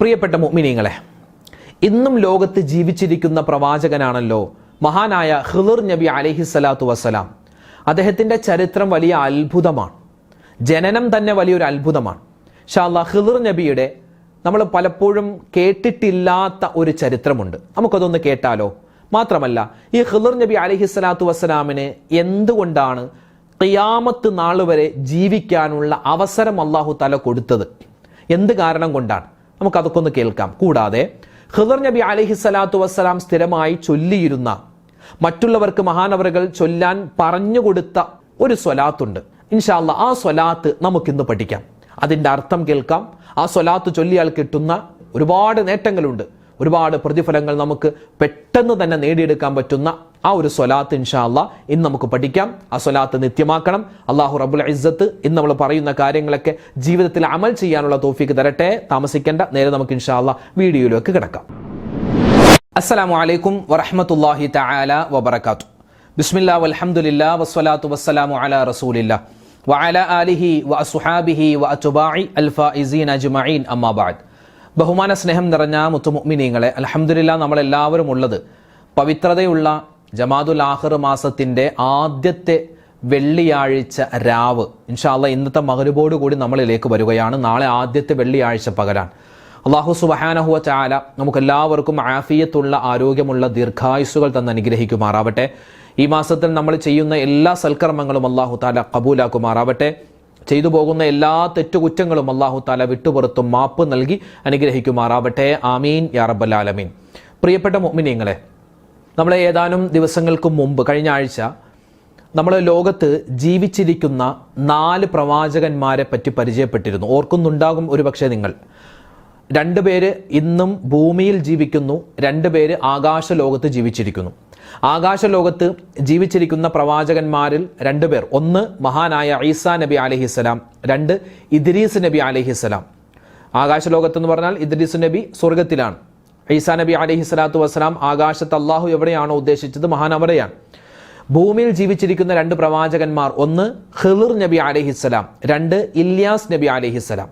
പ്രിയപ്പെട്ട മുഅ്മിനീങ്ങളെ ഇന്നും ലോകത്ത് ജീവിച്ചിരിക്കുന്ന പ്രവാചകനാണല്ലോ മഹാനായ ഹിളുർ നബി അലഹി സ്വലാത്തു വസ്സലാം. അദ്ദേഹത്തിന്റെ ചരിത്രം വലിയ അത്ഭുതമാണ്. ജനനം തന്നെ വലിയൊരു അത്ഭുതമാണ്. ഷാല്ല ഹിളുർ നബിയുടെ നമ്മൾ പലപ്പോഴും കേട്ടിട്ടില്ലാത്ത ഒരു ചരിത്രമുണ്ട്. നമുക്കതൊന്ന് കേട്ടാലോ? മാത്രമല്ല ഈ ഹിളുർ നബി അലഹി സ്വലാത്തു വസ്സലാമിന് എന്തുകൊണ്ടാണ് ഖിയാമത്ത് നാൾ വരെ ജീവിക്കാനുള്ള അവസരം അള്ളാഹു തല കൊടുത്തത്? എന്ത് കാരണം കൊണ്ടാണ്? നമുക്ക് അതൊക്കെ ഒന്ന് കേൾക്കാം. കൂടാതെ ഖിദർ നബി അലഹി സ്വലാത്തു വസ്സലാം സ്ഥിരമായി ചൊല്ലിയിരുന്ന മറ്റുള്ളവർക്ക് മഹാനവറുകൾ ചൊല്ലാൻ പറഞ്ഞുകൊടുത്ത ഒരു സ്വലാത്തുണ്ട്. ഇൻഷാല്ല ആ സ്വലാത്ത് നമുക്കിന്ന് പഠിക്കാം. അതിന്റെ അർത്ഥം കേൾക്കാം. ആ സ്വലാത്ത് ചൊല്ലിയാൽ കിട്ടുന്ന ഒരുപാട് നേട്ടങ്ങളുണ്ട്. ഒരുപാട് പ്രതിഫലങ്ങൾ നമുക്ക് പെട്ടെന്ന് തന്നെ നേടിയെടുക്കാൻ പറ്റുന്ന ആ ഒരു സ്വലാത്ത് ഇൻഷാല്ല ഇന്ന് നമുക്ക് പഠിക്കാം. ആ സ്വലാത്ത് നിത്യമാക്കണം. അള്ളാഹു റബുൽ ഇസ്സത്ത് ഇന്ന് നമ്മൾ പറയുന്ന കാര്യങ്ങളൊക്കെ ജീവിതത്തിൽ അമൽ ചെയ്യാനുള്ള തോഫിക്ക് തരട്ടെ. താമസിക്കേണ്ട. നേരെ നമുക്ക് ഇൻഷാല്ല വീഡിയോയിലേക്ക് കിടക്കാം. അസ്സലാമു അലൈക്കും വറഹമത്തല്ലാഹി തആല വബറകാത്തു. ബിസ്മില്ലാ വൽഹംദുലില്ലാ വസ്സലാത്തു വസ്സലാമു അലാ റസൂലില്ലാ. വഅല ആലിഹി വഅസ്ഹാബിഹി വഅതുബാഇ അൽഫായിസീൻ അജ്മഈൻ. അമ്മാ ബഅദ്. ബഹുമാന സ്നേഹം നിറഞ്ഞ മുത്തുമുഅ്മിനീങ്ങളെ അൽഹംദുലില്ലാ നമ്മളെല്ലാവരും ഉള്ളത് പവിത്രതയുള്ള ജമാദുൽ ആഹർ മാസത്തിന്റെ ആദ്യത്തെ വെള്ളിയാഴ്ച രാവ്. ഇൻഷാല്ല ഇന്നത്തെ മകരുബോട് കൂടി നമ്മളിലേക്ക് വരികയാണ്. നാളെ ആദ്യത്തെ വെള്ളിയാഴ്ച പകരാൻ അള്ളാഹു സുബഹാനഹുവ ചാല നമുക്കെല്ലാവർക്കും ആഫിയത്തുള്ള ആരോഗ്യമുള്ള ദീർഘായുസുകൾ തന്ന് അനുഗ്രഹിക്കുമാറാവട്ടെ. ഈ മാസത്തിൽ നമ്മൾ ചെയ്യുന്ന എല്ലാ സൽക്കർമ്മങ്ങളും അള്ളാഹു താല കബൂലാക്കുമാറാവട്ടെ. ചെയ്തു പോകുന്ന എല്ലാ തെറ്റുകുറ്റങ്ങളും അള്ളാഹു താല വിട്ടുപുറത്തും മാപ്പ് നൽകി അനുഗ്രഹിക്കുമാറാവട്ടെ. ആമീൻ യാ ആലമീൻ. പ്രിയപ്പെട്ട മുഅ്മിനീങ്ങളെ നമ്മൾ ഏതാനും ദിവസങ്ങൾക്ക് മുമ്പ് കഴിഞ്ഞ ആഴ്ച നമ്മൾ ലോകത്ത് ജീവിച്ചിരിക്കുന്ന നാല് പ്രവാചകന്മാരെ പറ്റി പരിചയപ്പെട്ടിരുന്നു. ഓർക്കുന്നുണ്ടാകും ഒരുപക്ഷെ നിങ്ങൾ. രണ്ടുപേര് ഇന്നും ഭൂമിയിൽ ജീവിക്കുന്നു രണ്ട് പേര് ആകാശ ലോകത്ത് ജീവിച്ചിരിക്കുന്നു. ആകാശ ലോകത്ത് ജീവിച്ചിരിക്കുന്ന പ്രവാചകന്മാരിൽ രണ്ടുപേർ ഒന്ന് മഹാനായ ഈസാ നബി അലഹിസ്സലാം രണ്ട് ഇദ്രീസ് നബി അലഹിസ്സലാം ആകാശ ലോകത്ത് എന്ന് പറഞ്ഞാൽ ഇദ്രീസ് നബി സ്വർഗത്തിലാണ് ഈസാ നബി അലഹി സ്വലാത്തു വസ്സലാം ആകാശത്ത് അള്ളാഹു എവിടെയാണോ ഉദ്ദേശിച്ചത് മഹാൻ അവിടെയാണ് ഭൂമിയിൽ ജീവിച്ചിരിക്കുന്ന രണ്ട് പ്രവാചകന്മാർ. ഒന്ന് ഖിളിർ നബി അലഹിസ്സലാം രണ്ട് ഇല്യാസ് നബി അലഹിസ്സലാം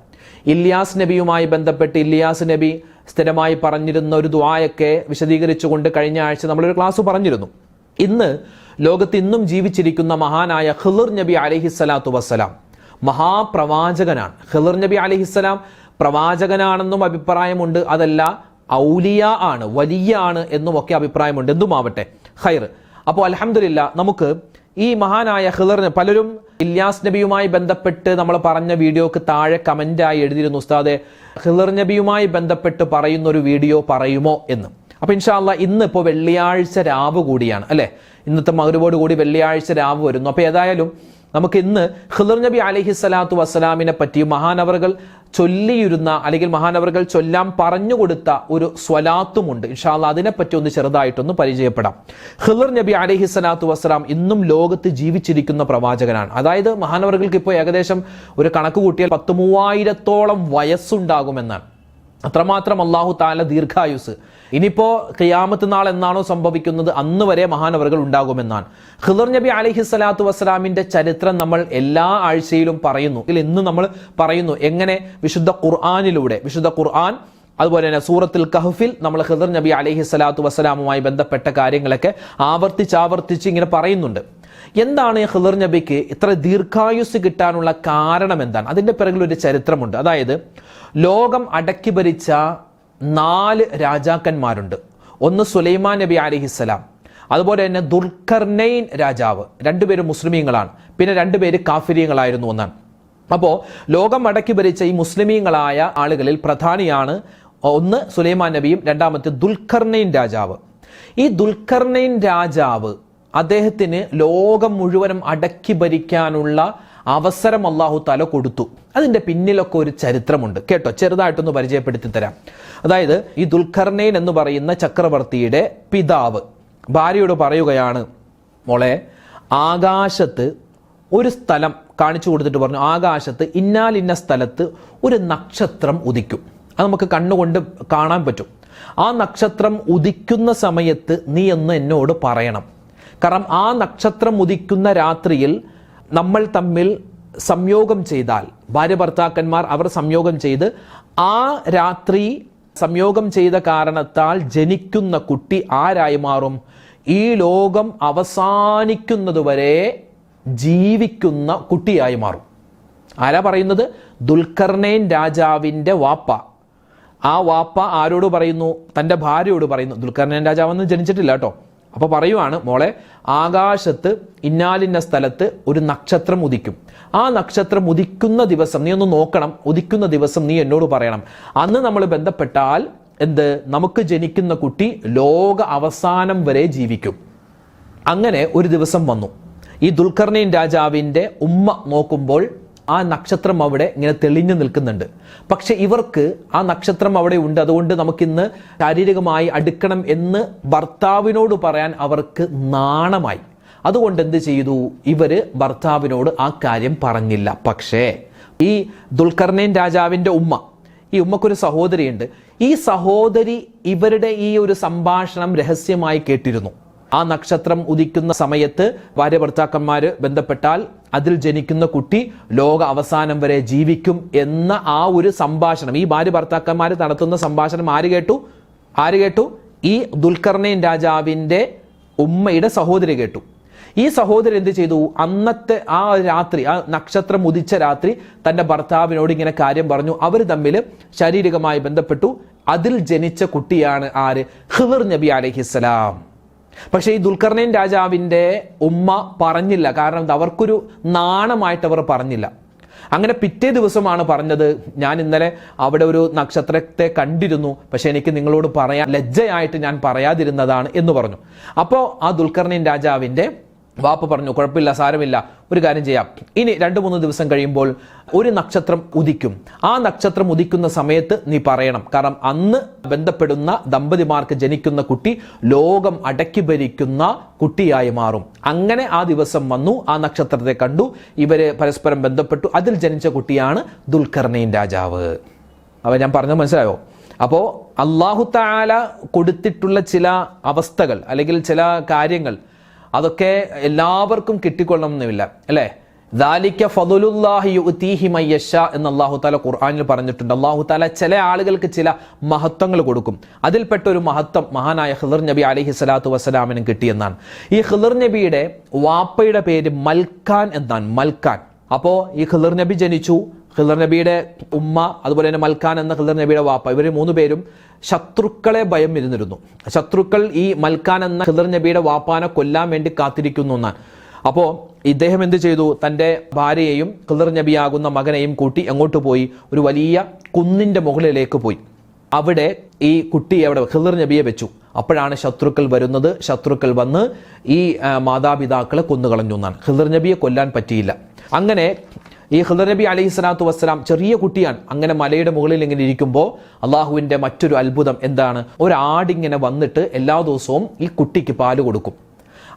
ഇല്യാസ് നബിയുമായി ബന്ധപ്പെട്ട് ഇല്യാസ് നബി സ്ഥിരമായി പറഞ്ഞിരുന്ന ഒരു ദ്വായൊക്കെ വിശദീകരിച്ചുകൊണ്ട് കഴിഞ്ഞ ആഴ്ച നമ്മളൊരു ക്ലാസ് പറഞ്ഞിരുന്നു. ഇന്ന് ലോകത്ത് ഇന്നും ജീവിച്ചിരിക്കുന്ന മഹാനായ ഖിളിർ നബി അലഹിസ്സലാത്തു വസ്സലാം മഹാപ്രവാചകനാണ്. ഖിളിർ നബി അലഹിസ്സലാം പ്രവാചകനാണെന്നും അഭിപ്രായമുണ്ട്. അതല്ല ഔലിയ ആണ് വലിയ ആണ് എന്നും ഒക്കെ അഭിപ്രായമുണ്ട്. എന്തുമാവട്ടെ? ഹൈർ അപ്പോൾ അലഹമില്ല നമുക്ക് ഈ മഹാനായ ഹിളറിന് പലരും ഇല്യാസ് നബിയുമായി ബന്ധപ്പെട്ട് നമ്മൾ പറഞ്ഞ വീഡിയോക്ക് താഴെ കമന്റായി എഴുതിയിരുന്നു ഉസ്താദെ ഹിളർ നബിയുമായി ബന്ധപ്പെട്ട് പറയുന്ന ഒരു വീഡിയോ പറയുമോ എന്ന്. അപ്പോൾ ഇൻഷാല്ല ഇന്ന് ഇപ്പോൾ വെള്ളിയാഴ്ച രാവ് കൂടിയാണ് അല്ലേ? ഇന്നത്തെ മകരുവോട് കൂടി വെള്ളിയാഴ്ച രാവ് വരുന്നു. അപ്പോൾ ഏതായാലും നമുക്ക് ഇന്ന് ഖിളർ നബി അലഹി സ്വലാത്തു വസ്സലാമിനെ പറ്റിയും മഹാനവറുകൾ ചൊല്ലിയിരുന്ന അല്ലെങ്കിൽ മഹാനവറുകൾ ചൊല്ലാൻ പറഞ്ഞുകൊടുത്ത ഒരു സ്വലാത്തുമുണ്ട്. ഇൻഷാല്ല അതിനെപ്പറ്റി ഒന്ന് ചെറുതായിട്ടൊന്ന് പരിചയപ്പെടാം. ഹിലർ നബി അലഹി സ്വലാത്തു വസ്സലാം ഇന്നും ലോകത്ത് ജീവിച്ചിരിക്കുന്ന പ്രവാചകനാണ്. അതായത് മഹാനവറുകൾക്ക് ഇപ്പോൾ ഏകദേശം ഒരു കണക്ക് കൂട്ടിയാൽ പത്ത് മൂവായിരത്തോളം വയസ്സുണ്ടാകുമെന്നാണ്. അത്രമാത്രം അള്ളാഹു താല ദീർഘായുസ്. ഇനിയിപ്പോ ഖിയാമത്ത് നാൾ എന്നാണോ സംഭവിക്കുന്നത്? അന്ന് വരെ മഹാനവറുകൾ ഉണ്ടാകുമെന്നാണ്. ഖിദർ നബി അലഹി സ്വലാത്തു വസ്സലാമിന്റെ ചരിത്രം നമ്മൾ എല്ലാ ആഴ്ചയിലും പറയുന്നു. ഇതിൽ ഇന്ന് നമ്മൾ പറയുന്നു എങ്ങനെ? വിശുദ്ധ ഖുർആാനിലൂടെ. വിശുദ്ധ ഖുർആൻ അതുപോലെ തന്നെ സൂറത്തിൽ കഹഫിൽ നമ്മൾ ഖിദർ നബി അലഹി സ്വലാത്തു വസ്സലാമുമായി ബന്ധപ്പെട്ട കാര്യങ്ങളൊക്കെ ആവർത്തിച്ചാവർത്തിച്ച് ഇങ്ങനെ പറയുന്നുണ്ട്. എന്താണ് ഈ ഖിദർ നബിക്ക് ഇത്ര ദീർഘായുസ് കിട്ടാനുള്ള കാരണം എന്താണ്? അതിന്റെ പിറകിൽ ഒരു ചരിത്രമുണ്ട്. അതായത് ലോകം അടക്കി ഭരിച്ച നാല് രാജാക്കന്മാരുണ്ട്. ഒന്ന് സുലൈമാൻ നബി അലിഹിസ്സലാം അതുപോലെ തന്നെ ദുൽഖർനൈൻ രാജാവ്. രണ്ടുപേരും മുസ്ലിമീങ്ങളാണ്. പിന്നെ രണ്ടുപേര് കാഫിരിയങ്ങളായിരുന്നു ഒന്നാണ് അപ്പോൾ ലോകം അടക്കി ഭരിച്ച ഈ മുസ്ലിമീങ്ങളായ ആളുകളിൽ പ്രധാനിയാണ് ഒന്ന് സുലൈമാൻ നബിയും രണ്ടാമത്തെ ദുൽഖർനൈൻ രാജാവ്. ഈ ദുൽഖർനൈൻ രാജാവ് അദ്ദേഹത്തിന് ലോകം മുഴുവനും അടക്കി ഭരിക്കാനുള്ള അവസരം അള്ളാഹു തല കൊടുത്തു. അതിന്റെ പിന്നിലൊക്കെ ഒരു ചരിത്രമുണ്ട്. കേട്ടോ ചെറുതായിട്ടൊന്ന് പരിചയപ്പെടുത്തി തരാം. അതായത് ഈ ദുൽഖർനൈൻ എന്ന് പറയുന്ന ചക്രവർത്തിയുടെ പിതാവ്. ഭാര്യയോട് പറയുകയാണ് മോളെ ആകാശത്ത് ഒരു സ്ഥലം കാണിച്ചു കൊടുത്തിട്ട് പറഞ്ഞു ആകാശത്ത് ഇന്നാലിന്ന സ്ഥലത്ത് ഒരു നക്ഷത്രം ഉദിക്കും. അത് നമുക്ക് കണ്ണുകൊണ്ട് കാണാൻ പറ്റും. ആ നക്ഷത്രം ഉദിക്കുന്ന സമയത്ത് നീ എന്ന് എന്നോട് പറയണം. കാരണം ആ നക്ഷത്രം ഉദിക്കുന്ന രാത്രിയിൽ നമ്മൾ തമ്മിൽ സംയോഗം ചെയ്താൽ ഭാര്യ ഭർത്താക്കന്മാർ അവർ സംയോഗം ചെയ്ത് ആ രാത്രി സംയോഗം ചെയ്ത കാരണത്താൽ ജനിക്കുന്ന കുട്ടി ആരായി മാറും? ഈ ലോകം അവസാനിക്കുന്നതുവരെ ജീവിക്കുന്ന കുട്ടിയായി മാറും. ആരാ പറയുന്നത്? ദുൽഖർണൈൻ രാജാവിന്റെ വാപ്പ. ആ വാപ്പ ആരോട് പറയുന്നു? തന്റെ ഭാര്യയോട് പറയുന്നു. ദുൽഖർണൈൻ രാജാവെന്ന് ജനിച്ചിട്ടില്ല കേട്ടോ. അപ്പോൾ പറയുവാണ് മോളെ ആകാശത്ത് ഇന്നാലിന്ന സ്ഥലത്ത് ഒരു നക്ഷത്രം ഉദിക്കും. ആ നക്ഷത്രം ഉദിക്കുന്ന ദിവസം നീ ഒന്ന് നോക്കണം ഉദിക്കുന്ന ദിവസം നീ എന്നോട് പറയണം. അന്ന് നമ്മൾ ബന്ധപ്പെട്ടാൽ എന്ത്? നമുക്ക് ജനിക്കുന്ന കുട്ടി ലോക അവസാനം വരെ ജീവിക്കും. അങ്ങനെ ഒരു ദിവസം വന്നു. ഈ ദുൽഖർണീൻ രാജാവിന്റെ ഉമ്മ നോക്കുമ്പോൾ ആ നക്ഷത്രം അവിടെ ഇങ്ങനെ തെളിഞ്ഞു നിൽക്കുന്നുണ്ട്. പക്ഷെ ഇവർക്ക് ആ നക്ഷത്രം അവിടെ ഉണ്ട്. അതുകൊണ്ട് നമുക്കിന്ന് ശാരീരികമായി അടുക്കണം എന്ന് ഭർത്താവിനോട് പറയാൻ അവർക്ക് നാണമായി. അതുകൊണ്ട് എന്ത് ചെയ്തു? ഇവർ ഭർത്താവിനോട് ആ കാര്യം പറഞ്ഞില്ല. പക്ഷേ ഈ ദുൽഖർണൈൻ രാജാവിന്റെ ഉമ്മ ഈ ഉമ്മക്കൊരു സഹോദരിയുണ്ട്. ഈ സഹോദരി ഇവരുടെ ഈ ഒരു സംഭാഷണം രഹസ്യമായി കേട്ടിരുന്നു. ആ നക്ഷത്രം ഉദിക്കുന്ന സമയത്ത് ഭാര്യ ഭർത്താക്കന്മാര് ബന്ധപ്പെട്ടാൽ അതിൽ ജനിക്കുന്ന കുട്ടി ലോക അവസാനം വരെ ജീവിക്കും എന്ന ആ ഒരു സംഭാഷണം. ഈ ഭാര്യ ഭർത്താക്കന്മാർ നടത്തുന്ന സംഭാഷണം ആര് കേട്ടു? ആര് കേട്ടു? ഈ ദുൽഖർണയൻ രാജാവിന്റെ ഉമ്മയുടെ സഹോദരി കേട്ടു. ഈ സഹോദരൻ എന്ത് ചെയ്തു? അന്നത്തെ ആ രാത്രി ആ നക്ഷത്രം ഉദിച്ച രാത്രി തന്റെ ഭർത്താവിനോട് ഇങ്ങനെ കാര്യം പറഞ്ഞു. അവർ തമ്മിൽ ശാരീരികമായി ബന്ധപ്പെട്ടു. അതിൽ ജനിച്ച കുട്ടിയാണ് ആര്? ഹിർ നബി അലഹിസ്സലാം. പക്ഷേ ഈ ദുൽഖർണൈൻ രാജാവിന്റെ ഉമ്മ പറഞ്ഞില്ല. കാരണം അവർക്കൊരു നാണമായിട്ട് അവർ പറഞ്ഞില്ല. അങ്ങനെ പിറ്റേ ദിവസമാണ് പറഞ്ഞത് ഞാൻ ഇന്നലെ അവിടെ ഒരു നക്ഷത്രത്തെ കണ്ടിരുന്നു. പക്ഷെ എനിക്ക് നിങ്ങളോട് പറയാൻ ലജ്ജയായിട്ട് ഞാൻ പറയാതിരുന്നതാണ് എന്ന് പറഞ്ഞു. അപ്പോൾ ആ ദുൽഖർണൈൻ രാജാവിന്റെ വാപ്പ പറഞ്ഞു കുഴപ്പമില്ല സാരമില്ല ഒരു കാര്യം ചെയ്യാം. ഇനി രണ്ട് മൂന്ന് ദിവസം കഴിയുമ്പോൾ ഒരു നക്ഷത്രം ഉദിക്കും. ആ നക്ഷത്രം ഉദിക്കുന്ന സമയത്ത് നീ പറയണം. കാരണം അന്ന് ബന്ധപ്പെടുന്ന ദമ്പതിമാർക്ക് ജനിക്കുന്ന കുട്ടി ലോകം അടക്കി ഭരിക്കുന്ന കുട്ടിയായി മാറും. അങ്ങനെ ആ ദിവസം വന്നു ആ നക്ഷത്രത്തെ കണ്ടു ഇവർ പരസ്പരം ബന്ധപ്പെട്ടു. അതിൽ ജനിച്ച കുട്ടിയാണ് ദുൽഖർണീൻ രാജാവ്. അവ ഞാൻ പറഞ്ഞത് മനസ്സിലായോ? അപ്പോൾ അള്ളാഹു താല കൊടുത്തിട്ടുള്ള ചില അവസ്ഥകൾ അല്ലെങ്കിൽ ചില കാര്യങ്ങൾ അതൊക്കെ എല്ലാവർക്കും കിട്ടിക്കൊള്ളണമെന്നില്ല അല്ലേ? ദാലിക്ക ഫതുലുല്ലാഹി യുഅ്തീഹി മയ്യഷ എന്ന് അള്ളാഹു താല ഖുർആനിൽ പറഞ്ഞിട്ടുണ്ട്. അള്ളാഹു താല ചില ആളുകൾക്ക് ചില മഹത്വങ്ങൾ കൊടുക്കും. അതിൽപ്പെട്ട ഒരു മഹത്വം മഹാനായ ഹിദർ നബി അലൈഹി സ്വലാത്തു വസ്സലാമിനും കിട്ടിയെന്നാണ്. ഈ ഹിദർ നബിയുടെ വാപ്പയുടെ പേര് മൽക്കാൻ എന്നാണ് മൽക്കാൻ അപ്പോൾ ഈ ഖിദർ നബി ജനിച്ചു ഖിദർ നബിയുടെ ഉമ്മ അതുപോലെ തന്നെ മൽക്കാൻ എന്ന ഖിദർ നബിയുടെ വാപ്പ ഇവർ മൂന്ന് പേരും ശത്രുക്കളെ ഭയം ഇരുന്നിരുന്നു. ശത്രുക്കൾ ഈ മൽക്കാൻ എന്ന ഖിദർ നബിയുടെ വാപ്പാനെ കൊല്ലാൻ വേണ്ടി കാത്തിരിക്കുന്നു എന്നാണ്. അപ്പോൾ ഇദ്ദേഹം എന്ത് ചെയ്തു? തന്റെ ഭാര്യയെയും ഖിദർ നബിയാകുന്ന മകനെയും കൂട്ടി എങ്ങോട്ട് പോയി ഒരു വലിയ കുന്നിന്റെ മുകളിലേക്ക് പോയി. അവിടെ ഈ കുട്ടിയെ അവിടെ ഖിദർ നബിയെ വെച്ചു. അപ്പോഴാണ് ശത്രുക്കൾ വരുന്നത്. ശത്രുക്കൾ വന്ന് ഈ മാതാപിതാക്കളെ കൊന്നുകളഞ്ഞു എന്നാണ്. ഖിദർ നബിയെ കൊല്ലാൻ പറ്റിയില്ല. അങ്ങനെ ഈ ഹിദർ നബി അലൈഹി സ്വലാത്തു വസ്സലാം ചെറിയ കുട്ടിയാണ്. അങ്ങനെ മലയുടെ മുകളിൽ ഇങ്ങനെ ഇരിക്കുമ്പോൾ അള്ളാഹുവിന്റെ മറ്റൊരു അത്ഭുതം എന്താണ്? ഒരാടിങ്ങനെ വന്നിട്ട് എല്ലാ ദിവസവും ഈ കുട്ടിക്ക് പാൽ കൊടുക്കും.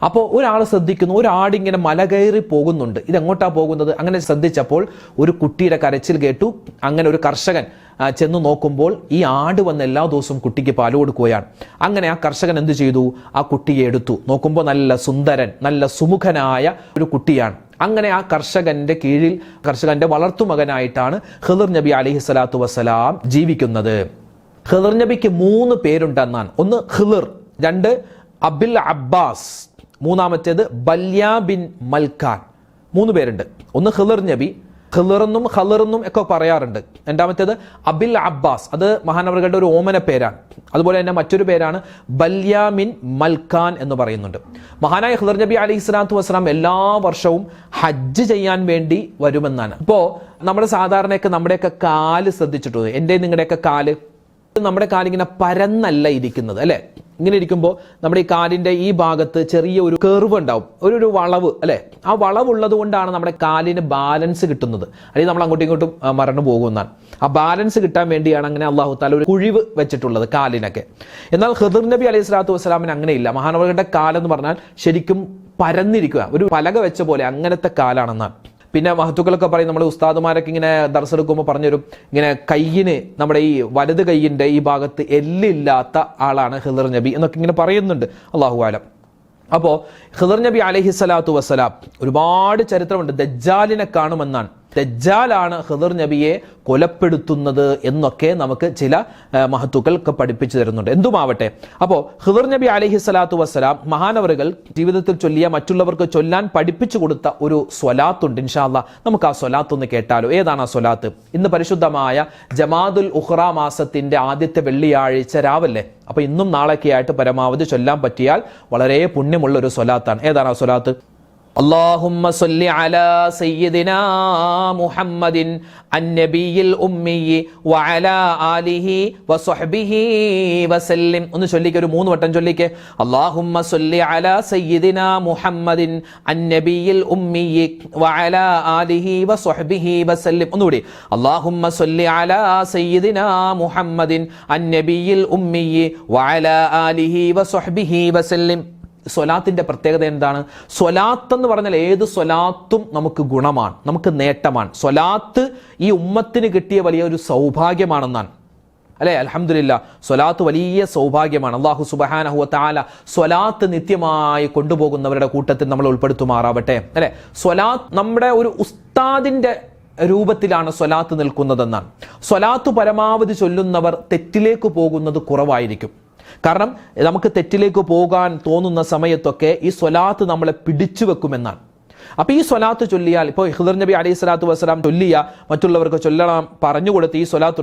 അപ്പോൾ ഒരാൾ ശ്രദ്ധിക്കുന്നു ഒരാടിങ്ങനെ മല കയറി പോകുന്നുണ്ട്. ഇതെങ്ങോട്ടാണ് പോകുന്നത്? അങ്ങനെ ശ്രദ്ധിച്ചപ്പോൾ ഒരു കുട്ടിയുടെ കരച്ചിൽ കേട്ടു. അങ്ങനെ ഒരു കർഷകൻ ചെന്ന് നോക്കുമ്പോൾ ഈ ആട് വന്ന് എല്ലാ ദിവസവും കുട്ടിക്ക് പാൽ കൊടുക്കുകയാണ്. അങ്ങനെ ആ കർഷകൻ എന്ത് ചെയ്തു? ആ കുട്ടിയെ എടുത്തു. നോക്കുമ്പോൾ നല്ല സുന്ദരൻ നല്ല സുമുഖനായ ഒരു കുട്ടിയാണ്. അങ്ങനെ ആ കർഷകന്റെ കീഴിൽ കർഷകന്റെ വളർത്തുമകനായിട്ടാണ് ഹിദർ നബി അലൈഹി സ്വലാത്തു വസ്സലാം ജീവിക്കുന്നത്. ഹിദർ നബിക്ക് മൂന്ന് പേരുണ്ടെന്നാണ്. ഒന്ന് ഹിദർ രണ്ട് അബിൽ അബ്ബാസ് മൂന്നാമത്തേത് ബല്യാ ബിൻ മൽക്കാൻ മൂന്ന് പേരുണ്ട്. ഒന്ന് ഹിദർ നബി ഖിദറെന്നും ഖലറെന്നും ഒക്കെ പറയാറുണ്ട്. രണ്ടാമത്തേത് അബിൽ അബ്ബാസ്. അത് മഹാനവറുകളുടെ ഒരു ഓമന പേരാണ്. അതുപോലെ തന്നെ മറ്റൊരു പേരാണ് ബല്യാമിൻ മൽഖാൻ എന്ന് പറയുന്നുണ്ട്. മഹാനായ ഖിദർ നബി അലി ഇസ്ലാത്തു വസ്സലാം എല്ലാ വർഷവും ഹജ്ജ് ചെയ്യാൻ വേണ്ടി വരുമെന്നാണ്. ഇപ്പോൾ നമ്മുടെ സാധാരണയൊക്കെ നമ്മുടെയൊക്കെ കാൽ ശ്രദ്ധിച്ചിട്ടുണ്ട്? എന്റെ നിങ്ങളുടെയൊക്കെ കാൽ? നമ്മുടെ കാലിങ്ങനെ പരന്നല്ല ഇരിക്കുന്നത് അല്ലെ? ഇങ്ങനെ ഇരിക്കുമ്പോൾ നമ്മുടെ ഈ കാലിന്റെ ഈ ഭാഗത്ത് ചെറിയ ഒരു കെർവ് ഉണ്ടാവും ഒരു ഒരു വളവ് അല്ലെ? ആ വളവുള്ളത് കൊണ്ടാണ് നമ്മുടെ കാലിന് ബാലൻസ് കിട്ടുന്നത്. അല്ലെങ്കിൽ നമ്മൾ അങ്ങോട്ടും ഇങ്ങോട്ടും മറന്നു പോകുന്നതാണ്. ആ ബാലൻസ് കിട്ടാൻ വേണ്ടിയാണ് അങ്ങനെ അള്ളാഹു താല ഒരു കുഴിവ് വെച്ചിട്ടുള്ളത് കാലിനൊക്കെ. എന്നാൽ ഖിദർ നബി അലൈഹി സ്വലാത്തു വസ്സലാമിന് അങ്ങനെയില്ല. മഹാനവരുടെ കാലെന്ന് പറഞ്ഞാൽ ശരിക്കും പരന്നിരിക്കുക. ഒരു പലക വെച്ച പോലെ അങ്ങനത്തെ കാലാണെന്നാണ്. പിന്നെ മഹത്തുക്കളൊക്കെ പറയും നമ്മുടെ ഉസ്താദുമാരൊക്കെ ഇങ്ങനെ ദർശെടുക്കുമ്പോൾ പറഞ്ഞുതരും ഇങ്ങനെ കയ്യിന് നമ്മുടെ ഈ വലത് കയ്യിന്റെ ഈ ഭാഗത്ത് എല്ലില്ലാത്ത ആളാണ് ഹിദർ നബി എന്നൊക്കെ ഇങ്ങനെ പറയുന്നുണ്ട്. അള്ളാഹു ആലം അപ്പോൾ ഹിദർ നബി അലഹി സ്വലാത്തു വസ്സലാം ഒരുപാട് ചരിത്രമുണ്ട്. ദജ്ജാലിനെ കാണുമെന്നാണ്. ദജ്ജാലാണ് ഹിദർ നബിയെ കൊലപ്പെടുത്തുന്നത് എന്നൊക്കെ നമുക്ക് ചില മഹത്തുക്കൾക്ക് പഠിപ്പിച്ചു തരുന്നുണ്ട്. എന്തുമാവട്ടെ? അപ്പോൾ ഹിദർ നബി അലഹി സ്വലാത്തു വസ്സലാം മഹാനവറുകൾ ജീവിതത്തിൽ ചൊല്ലിയ മറ്റുള്ളവർക്ക് ചൊല്ലാൻ പഠിപ്പിച്ചു കൊടുത്ത ഒരു സ്വലാത്തുണ്ട് ഇൻഷാല്ല നമുക്ക് ആ സ്വലാത്ത് ഒന്ന് കേട്ടാലോ. ഏതാണ് ആ സ്വലാത്ത്? ഇന്ന് പരിശുദ്ധമായ ജമാദുൽ ഉഹ്റ മാസത്തിന്റെ ആദ്യത്തെ വെള്ളിയാഴ്ച രാവല്ലേ? അപ്പൊ ഇന്നും നാളെയൊക്കെ ആയിട്ട് പരമാവധി ചൊല്ലാൻ പറ്റിയാൽ വളരെ പുണ്യമുള്ള ഒരു സ്വലാത്താണ്. ഏതാണ് ആ സ്വലാത്ത്? اللهم صل على سيدنا محمد النبي الأمي وعلى آله وصحبه وسلم ഒന്ന് ചൊല്ലിക്ക് ഒരു മൂന്ന് വട്ടം ചൊല്ലിക്ക് اللهم صل على سيدنا محمد النبي الأمي وعلى آله وصحبه وسلم ഒന്നുകൂടി اللهم صل على سيدنا محمد النبي الأمي وعلى آله وصحبه وسلم സ്വലാത്തിന്റെ പ്രത്യേകത എന്താണ്? സ്വലാത്ത് എന്ന് പറഞ്ഞാൽ ഏത് സ്വലാത്തും നമുക്ക് ഗുണമാണ് നമുക്ക് നേട്ടമാണ്. സ്വലാത്ത് ഈ ഉമ്മത്തിന് കിട്ടിയ വലിയൊരു സൗഭാഗ്യമാണെന്നാണ്. അല്ലെ? അലഹമില്ല സ്വലാത്ത് വലിയ സൗഭാഗ്യമാണ്. അള്ളാഹു സുബഹാനഹുവ സ്വലാത്ത് നിത്യമായി കൊണ്ടുപോകുന്നവരുടെ കൂട്ടത്തിൽ നമ്മൾ ഉൾപ്പെടുത്തുമാറാവട്ടെ. അല്ലെ? സ്വലാത്ത് നമ്മുടെ ഒരു ഉസ്താദിന്റെ രൂപത്തിലാണ് സ്വലാത്ത് നിൽക്കുന്നതെന്നാണ്. സ്വലാത്ത് പരമാവധി ചൊല്ലുന്നവർ തെറ്റിലേക്ക് പോകുന്നത് കുറവായിരിക്കും. കാരണം നമുക്ക് തെറ്റിലേക്ക് പോകാൻ തോന്നുന്ന സമയത്തൊക്കെ ഈ സ്വലാത്ത് നമ്മളെ പിടിച്ചു വെക്കുമെന്നാണ്. അപ്പൊ ഈ സ്വലാത്ത് ചൊല്ലിയാൽ ഇപ്പോൾ ഹിദർ നബി അലൈഹി സ്വലാത്തു വസ്സലാം ചൊല്ലിയ മറ്റുള്ളവർക്ക് ചൊല്ലണം പറഞ്ഞു കൊടുത്ത ഈ സ്വലാത്ത്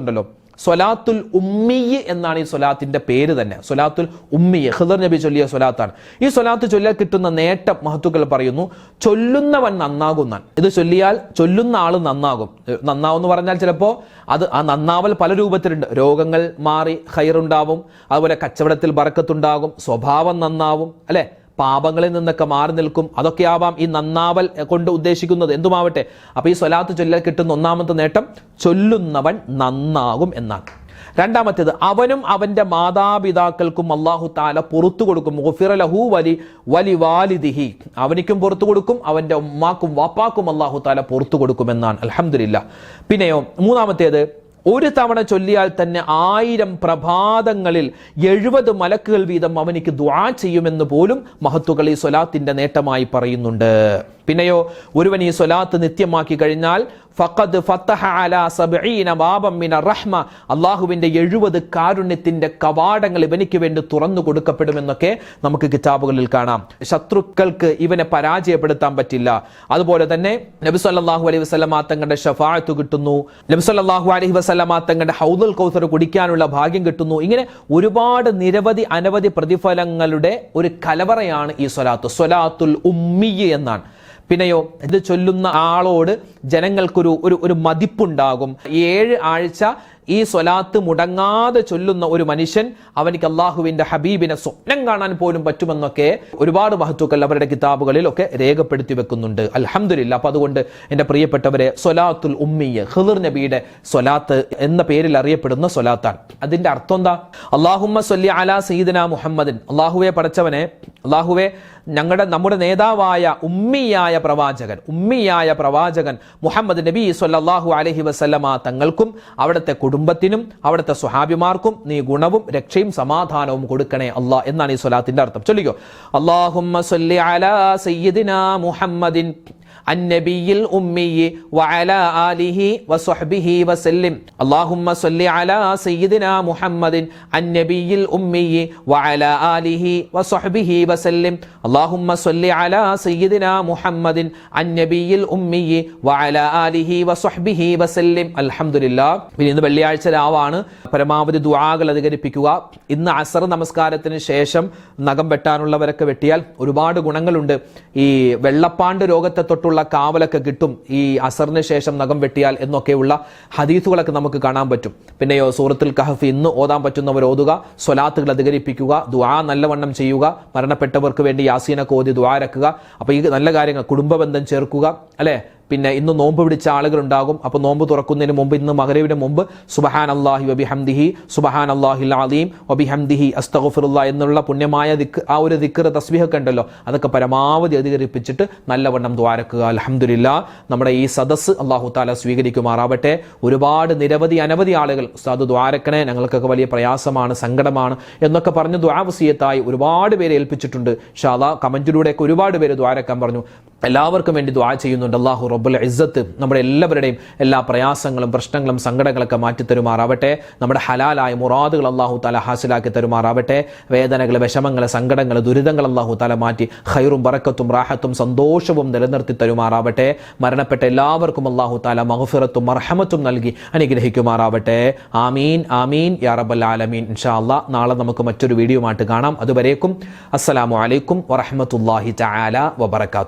സ്വലാത്തുൽ ഉമ്മിയ് എന്നാണ് ഈ സ്വലാത്തിന്റെ പേര് തന്നെ. സൊലാത്തുൽ ഉമ്മിയ് ഹിദർ നബി ചൊല്ലിയ സൊലാത്താണ് ഈ സൊലാത്ത് ചൊല്ലിയാൽ കിട്ടുന്ന നേട്ടം മഹത്തുക്കൾ പറയുന്നു ചൊല്ലുന്നവൻ നന്നാകുന്ന ഇത് ചൊല്ലിയാൽ ചൊല്ലുന്ന ആൾ നന്നാകും. നന്നാവും എന്ന് പറഞ്ഞാൽ ചിലപ്പോൾ അത് ആ നന്നാവൽ പല രൂപത്തിലുണ്ട്. രോഗങ്ങൾ മാറി ഹൈറുണ്ടാവും. അതുപോലെ കച്ചവടത്തിൽ ബറക്കത്തുണ്ടാകും. സ്വഭാവം നന്നാവും. അല്ലെ? പാപങ്ങളിൽ നിന്നൊക്കെ മാറി നിൽക്കും. അതൊക്കെ ആവാം ഈ നന്നാവൽ കൊണ്ട് ഉദ്ദേശിക്കുന്നത്. എന്തുമാവട്ടെ? അപ്പൊ ഈ സ്വലാത്ത് ചൊല്ലൽ കിട്ടുന്ന ഒന്നാമത്തെ നേട്ടം ചൊല്ലുന്നവൻ നന്നാകും എന്നാണ്. രണ്ടാമത്തേത് അവനും അവന്റെ മാതാപിതാക്കൾക്കും അള്ളാഹു താല പുറത്തു കൊടുക്കും. ഗുഫിറ ലഹു വലി വലി വാലിദിഹി. അവനിക്കും പുറത്തു കൊടുക്കും അവന്റെ ഉമ്മാക്കും വാപ്പാക്കും അള്ളാഹു താല പുറത്തു കൊടുക്കുമെന്നാണ് അലഹമില്ല പിന്നെയോ മൂന്നാമത്തേത് ഒരു തവണ ചൊല്ലിയാൽ തന്നെ ആയിരം പ്രഭാതങ്ങളിൽ എഴുപത് മലക്കുകൾ വീതം അവനിക്ക് ദ്വാ ചെയ്യുമെന്ന് പോലും മഹത്തുകളി ഈ സ്വലാത്തിന്റെ നേട്ടമായി പറയുന്നുണ്ട്. പിന്നെയോ ഒരുവൻ ഈ സ്വലാത്ത് നിത്യമാക്കി കഴിഞ്ഞാൽ ഫഖദ് ഫത്തഹ അലാ സബഈന ബാബം മിന റഹ്മ. അള്ളാഹുവിന്റെ എഴുപത് കാരുണ്യത്തിന്റെ കവാടങ്ങൾ ഇവനിക്ക് വേണ്ടി തുറന്നു കൊടുക്കപ്പെടുമെന്നൊക്കെ നമുക്ക് കിതാബുകളിൽ കാണാം. ശത്രുക്കൾക്ക് ഇവനെ പരാജയപ്പെടുത്താൻ പറ്റില്ല. അതുപോലെ തന്നെ നബി സല്ലല്ലാഹു അലൈഹി വസല്ലമ തങ്ങളുടെ ഷഫാഅത്ത് കിട്ടുന്നു. നബി സല്ലല്ലാഹു അലൈഹി വസല്ലമ തങ്ങളുടെ ഹൗദുൽ കൗസർ കുടിക്കാനുള്ള ഭാഗ്യം കിട്ടുന്നു. ഇങ്ങനെ ഒരുപാട് നിരവധി അനവധി പ്രതിഫലങ്ങളുടെ ഒരു കലവറയാണ് ഈ സ്വലാത്ത്. സ്വലാത്തുൽ ഉമ്മിയ എന്നാണ്. പിന്നെയോ ഇത് ചൊല്ലുന്ന ആളോട് ജനങ്ങൾക്കൊരു ഒരു ഒരു മതിപ്പുണ്ടാകും. ഏഴ് ആഴ്ച ഈ സ്വലാത്ത് മുടങ്ങാതെ ചൊല്ലുന്ന ഒരു മനുഷ്യൻ അവനിക്ക് അള്ളാഹുവിന്റെ ഹബീബിനെ സ്വപ്നം കാണാൻ പോലും പറ്റുമെന്നൊക്കെ ഒരുപാട് മഹത്തുക്കൾ അവരുടെ കിതാബുകളിൽ ഒക്കെ രേഖപ്പെടുത്തി വെക്കുന്നുണ്ട്. അലഹമില്ല അപ്പൊ അതുകൊണ്ട് എന്റെ പ്രിയപ്പെട്ടവരെ സ്വലാത്തുൽ ഉമ്മിയ ഹിർ നബിയുടെ സ്വലാത്ത് എന്ന പേരിൽ അറിയപ്പെടുന്ന സ്വലാത്താണ്. അതിന്റെ അർത്ഥം എന്താ? അള്ളാഹുമ്മ സൊല്ലി അല സീദന മുഹമ്മദിൻ. അള്ളാഹുവെ പടച്ചവനെ അള്ളാഹുവെ ഞങ്ങളുടെ നമ്മുടെ നേതാവായ ഉമ്മിയായ പ്രവാചകൻ ഉമ്മിയായ പ്രവാചകൻ മുഹമ്മദ് നബി സൊല്ലാഹു അലഹി വസല്ലമ തങ്ങൾക്കും അവിടുത്തെ കുടുംബത്തിനും അവിടുത്തെ സുഹാബിമാർക്കും നീ ഗുണവും രക്ഷയും സമാധാനവും കൊടുക്കണേ അള്ളാ എന്നാണ് ഈ സ്വലാത്തിന്റെ അർത്ഥം. ചൊല്ലിക്കോ അള്ളാഹുമ്മ സല്ലി അലാ മുഹമ്മദിൻ അന്നബിയിൽ ഉമ്മിയി വഅല ആലിഹി വസ്വഹ്ബിഹി വസല്ലിം. അല്ലാഹുമ്മ സല്ലി അലാ സയ്യിദിന മുഹമ്മദിൻ അന്നബിയിൽ ഉമ്മിയി വഅല ആലിഹി വസ്വഹ്ബിഹി വസല്ലിം. അല്ലാഹുമ്മ സല്ലി അലാ സയ്യിദിന മുഹമ്മദിൻ അന്നബിയിൽ ഉമ്മിയി വഅല ആലിഹി വസ്വഹ്ബിഹി വസല്ലിം. അൽഹംദുലില്ലാ പിന്നെ ഇന്ന് വെള്ളിയാഴ്ച രാവാണ്. പരമാവധി ദുആകൾ അധികരിപ്പിക്കുക. ഇന്ന് അസർ നമസ്കാരത്തിന് ശേഷം നഖം വെട്ടാനുള്ളവരൊക്കെ വെട്ടിയാൽ ഒരുപാട് ഗുണങ്ങളുണ്ട്. ഈ വെള്ളപ്പാണ്ട് രോഗത്തെ തൊട്ടുള്ള കാവലൊക്കെ കിട്ടും ഈ അസറിന് ശേഷം നഖം വെട്ടിയാൽ എന്നൊക്കെയുള്ള ഹദീസുകളൊക്കെ നമുക്ക് കാണാൻ പറ്റും. പിന്നെയോ സൂറത്തുൽ കഹഫ് ഇന്ന് ഓതാൻ പറ്റുന്നവർ ഓതുക സ്വലാത്തുകൾ അധികരിപ്പിക്കുക ദുആ നല്ലവണ്ണം ചെയ്യുക മരണപ്പെട്ടവർക്ക് വേണ്ടി യാസീനൊക്കെ ഓതി ദ്വാരക്കുക അപ്പോൾ ഈ നല്ല കാര്യങ്ങൾ കുടുംബബന്ധം ചേർക്കുക അല്ലേ? പിന്നെ ഇന്ന് നോമ്പ് പിടിച്ച ആളുകളുണ്ടാകും. അപ്പോൾ നോമ്പ് തുറക്കുന്നതിന് മുമ്പ് ഇന്ന് മകരവിന് മുമ്പ് സുബഹാൻ അള്ളാഹി വബിഹംദിഹി സുബഹാൻ അള്ളാഹി അലീം വബിഹംദിഹി അസ്തഗഫിറുല്ല എന്നുള്ള പുണ്യമായ ദിക്ക് ആ ഒരു ദിക്കർ തസ്ബീഹൊക്കെ ഉണ്ടല്ലോ അതൊക്കെ പരമാവധി അധികരിപ്പിച്ചിട്ട് നല്ലവണ്ണം ദ്വാരക്കുക അലഹമുല്ല നമ്മുടെ ഈ സദസ് അള്ളാഹു താല സ്വീകരിക്കുമാറാവട്ടെ. ഒരുപാട് നിരവധി അനവധി ആളുകൾ ഉസ്താദ് ദ്വാരക്കണേ ഞങ്ങൾക്കൊക്കെ വലിയ പ്രയാസമാണ് സങ്കടമാണ് എന്നൊക്കെ പറഞ്ഞ് ദ്വാവസീയത്തായി ഒരുപാട് പേരെ ഏൽപ്പിച്ചിട്ടുണ്ട്. ഷാദ കമന്റിലൂടെയൊക്കെ ഒരുപാട് പേര് ദ്വാരക്കാൻ പറഞ്ഞു. എല്ലാവർക്കും വേണ്ടി ദ്വാ ചെയ്യുന്നുണ്ട്. അള്ളാഹു റബ്ബുൽ ഇസ്സത്ത് നമ്മുടെ എല്ലാവരുടെയും എല്ലാ പ്രയാസങ്ങളും പ്രശ്നങ്ങളും സങ്കടങ്ങളൊക്കെ മാറ്റി തരുമാറാവട്ടെ. നമ്മുടെ ഹലാലായ മുറാദുകൾ അള്ളാഹു താല ഹാസിലാക്കി തരുമാറാവട്ടെ. വേദനകൾ വിഷമങ്ങൾ സങ്കടങ്ങൾ ദുരിതങ്ങൾ അള്ളാഹു താല മാറ്റി ഹൈറും ബറക്കത്തും റാഹത്തും സന്തോഷവും നിലനിർത്തി തരുമാറാവട്ടെ. മരണപ്പെട്ട എല്ലാവർക്കും അള്ളാഹു താല മഹഫിറത്തും മർഹമത്തും നൽകി അനുഗ്രഹിക്കുമാറാവട്ടെ. ആമീൻ ആമീൻ യാ റബ്ബൽ ആലമീൻ. ഇൻഷാ നാളെ നമുക്ക് മറ്റൊരു വീഡിയോ ആയിട്ട് കാണാം. അതുവരേക്കും അസ്സലാമു അലൈക്കും വറഹമത്തല്ലാഹി തആല വബറകാതുഹു.